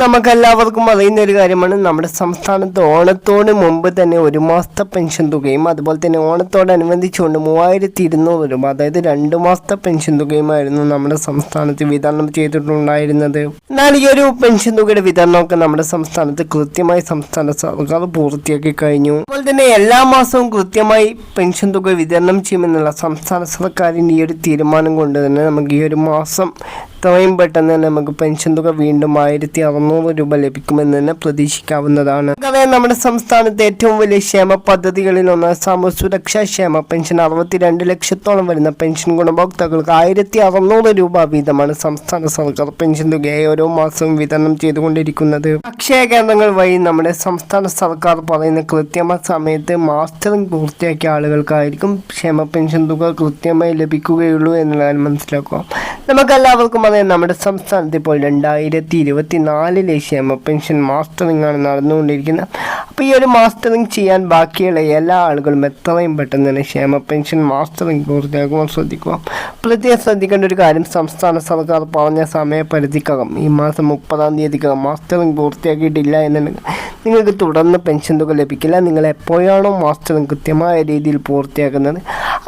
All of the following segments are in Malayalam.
നമുക്കെല്ലാവർക്കും അറിയുന്ന ഒരു കാര്യമാണ് നമ്മുടെ സംസ്ഥാനത്ത് ഓണത്തോട് മുമ്പ് തന്നെ ഒരു മാസത്തെ പെൻഷൻ തുകയും അതുപോലെ തന്നെ ഓണത്തോടനുബന്ധിച്ചുകൊണ്ട് മൂവായിരത്തി ഇരുന്നൂറ് രൂപ അതായത് രണ്ട് മാസത്തെ പെൻഷൻ തുകയുമായിരുന്നു നമ്മുടെ സംസ്ഥാനത്ത് വിതരണം ചെയ്തിട്ടുണ്ടായിരുന്നത്. എന്നാൽ ഈ ഒരു പെൻഷൻ തുകയുടെ വിതരണമൊക്കെ നമ്മുടെ സംസ്ഥാനത്ത് കൃത്യമായി സംസ്ഥാന സർക്കാർ പൂർത്തിയാക്കി കഴിഞ്ഞു. അതുപോലെ തന്നെ എല്ലാ മാസവും കൃത്യമായി പെൻഷൻ തുക വിതരണം ചെയ്യുമെന്നുള്ള സംസ്ഥാന സർക്കാരിന്റെ ഈ ഒരു തീരുമാനം കൊണ്ട് തന്നെ നമുക്ക് ഈ ഒരു മാസം എത്രയും പെട്ടെന്ന് തന്നെ നമുക്ക് പെൻഷൻ തുക വീണ്ടും ആയിരത്തി അറുന്നൂറ് രൂപ ലഭിക്കുമെന്ന് തന്നെ പ്രതീക്ഷിക്കാവുന്നതാണ്. നമുക്കറിയാം നമ്മുടെ സംസ്ഥാനത്തെ ഏറ്റവും വലിയ ക്ഷേമ പദ്ധതികളിൽ ഒന്ന് സാമൂഹ്യ സുരക്ഷാ ക്ഷേമ പെൻഷൻ. അറുപത്തിരണ്ട് ലക്ഷത്തോളം വരുന്ന പെൻഷൻ ഗുണഭോക്താക്കൾക്ക് ആയിരത്തി അറുന്നൂറ് രൂപ വീതമാണ് സംസ്ഥാന സർക്കാർ പെൻഷൻ തുകയായി ഓരോ മാസവും വിതരണം ചെയ്തുകൊണ്ടിരിക്കുന്നത്. അക്ഷയ കേന്ദ്രങ്ങൾ വഴി നമ്മുടെ സംസ്ഥാന സർക്കാർ പറയുന്ന കൃത്യമായ സമയത്ത് മാസ്റ്ററിംഗ് പൂർത്തിയാക്കിയ ആളുകൾക്കായിരിക്കും ക്ഷേമ പെൻഷൻ തുക കൃത്യമായി ലഭിക്കുകയുള്ളൂ കാര്യം മനസ്സിലാക്കുക. നമുക്കെല്ലാവർക്കും അറിയാം നമ്മുടെ സംസ്ഥാനത്ത് ഇപ്പോൾ രണ്ടായിരത്തി ഇരുപത്തി നാലിലെ ക്ഷേമ പെൻഷൻ മാസ്റ്ററിംഗ് ആണ് നടന്നുകൊണ്ടിരിക്കുന്നത്. അപ്പോൾ ഈ ഒരു മാസ്റ്ററിങ് ചെയ്യാൻ ബാക്കിയുള്ള എല്ലാ ആളുകളും എത്രയും പെട്ടെന്ന് തന്നെ ക്ഷേമ പെൻഷൻ മാസ്റ്ററിങ് പൂർത്തിയാക്കുവാൻ ശ്രദ്ധിക്കുക. പ്രത്യേകം ശ്രദ്ധിക്കേണ്ട ഒരു കാര്യം സംസ്ഥാന സർക്കാർ പറഞ്ഞ സമയപരിധിക്കകം ഈ മാസം മുപ്പതാം തീയതിക്കകം മാസ്റ്ററിങ് പൂർത്തിയാക്കിയിട്ടില്ല എന്നുണ്ടെങ്കിൽ നിങ്ങൾക്ക് തുടർന്ന് പെൻഷൻ തുക ലഭിക്കില്ല. നിങ്ങൾ എപ്പോഴാണോ മാസ്റ്ററിംഗ് കൃത്യമായ രീതിയിൽ പൂർത്തിയാക്കുന്നത്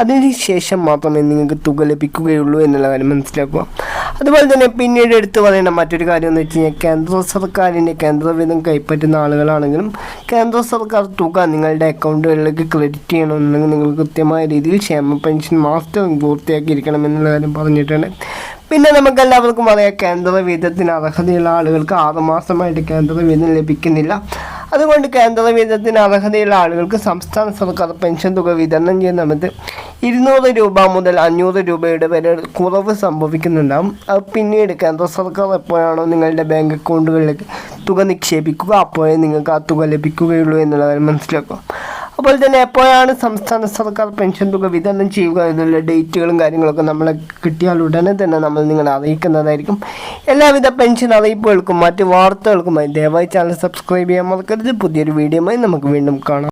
അതിനുശേഷം മാത്രമേ നിങ്ങൾക്ക് തുക ലഭിക്കുകയുള്ളൂ എന്നുള്ള കാര്യം മനസ്സിലാക്കുക. അതുപോലെ തന്നെ പിന്നീട് എടുത്തു പറയേണ്ട മറ്റൊരു കാര്യം എന്ന് വെച്ച് കഴിഞ്ഞാൽ കേന്ദ്ര സർക്കാരിന്റെ കേന്ദ്രവിധം കൈപ്പറ്റുന്ന ആളുകളാണെങ്കിലും കേന്ദ്ര സർക്കാർ തുക നിങ്ങളുടെ അക്കൗണ്ടുകളിലേക്ക് ക്രെഡിറ്റ് ചെയ്യണമെന്നുണ്ടെങ്കിൽ നിങ്ങൾ കൃത്യമായ രീതിയിൽ ക്ഷേമ പെൻഷൻ മാസ്റ്ററിംഗ് പൂർത്തിയാക്കിയിരിക്കണം എന്നുള്ള കാര്യം പറഞ്ഞിട്ടുണ്ട്. പിന്നെ നമുക്ക് എല്ലാവർക്കും അറിയാം കേന്ദ്ര വിധത്തിന് അർഹതയുള്ള ആളുകൾക്ക് ആറുമാസമായിട്ട് കേന്ദ്ര വിധം ലഭിക്കുന്നില്ല. അതുകൊണ്ട് കേന്ദ്ര വിതരണത്തിന് അർഹതയുള്ള ആളുകൾക്ക് സംസ്ഥാന സർക്കാർ പെൻഷൻ തുക വിതരണം ചെയ്യുന്ന സമയത്ത് ഇരുന്നൂറ് രൂപ മുതൽ അഞ്ഞൂറ് രൂപയുടെ വരെ കുറവ് സംഭവിക്കുന്നുണ്ടാകും അത് പിന്നീട് കേന്ദ്ര സർക്കാർ എപ്പോഴാണോ നിങ്ങളുടെ ബാങ്ക് അക്കൗണ്ടുകളിലേക്ക് തുക നിക്ഷേപിക്കുക അപ്പോഴേ നിങ്ങൾക്ക് ആ തുക ലഭിക്കുകയുള്ളൂ എന്നുള്ള കാര്യം മനസ്സിലാക്കുക അപ്പോൾ തന്നെ എപ്പോഴാണ് സംസ്ഥാന സർക്കാർ പെൻഷൻ തുക വിതരണം ചെയ്യുക എന്നുള്ള ഡേറ്റുകളും കാര്യങ്ങളൊക്കെ നമ്മളെ കിട്ടിയാൽ ഉടനെ തന്നെ നമ്മൾ നിങ്ങളെ അറിയിക്കുന്നതായിരിക്കും. എല്ലാവിധ പെൻഷൻ അറിയിപ്പുകൾക്കും മറ്റ് വാർത്തകൾക്കുമായി ദയവായി ചാനൽ സബ്സ്ക്രൈബ് ചെയ്യാൻ മറക്കരുത്. പുതിയൊരു വീഡിയോയുമായി നമുക്ക് വീണ്ടും കാണാം.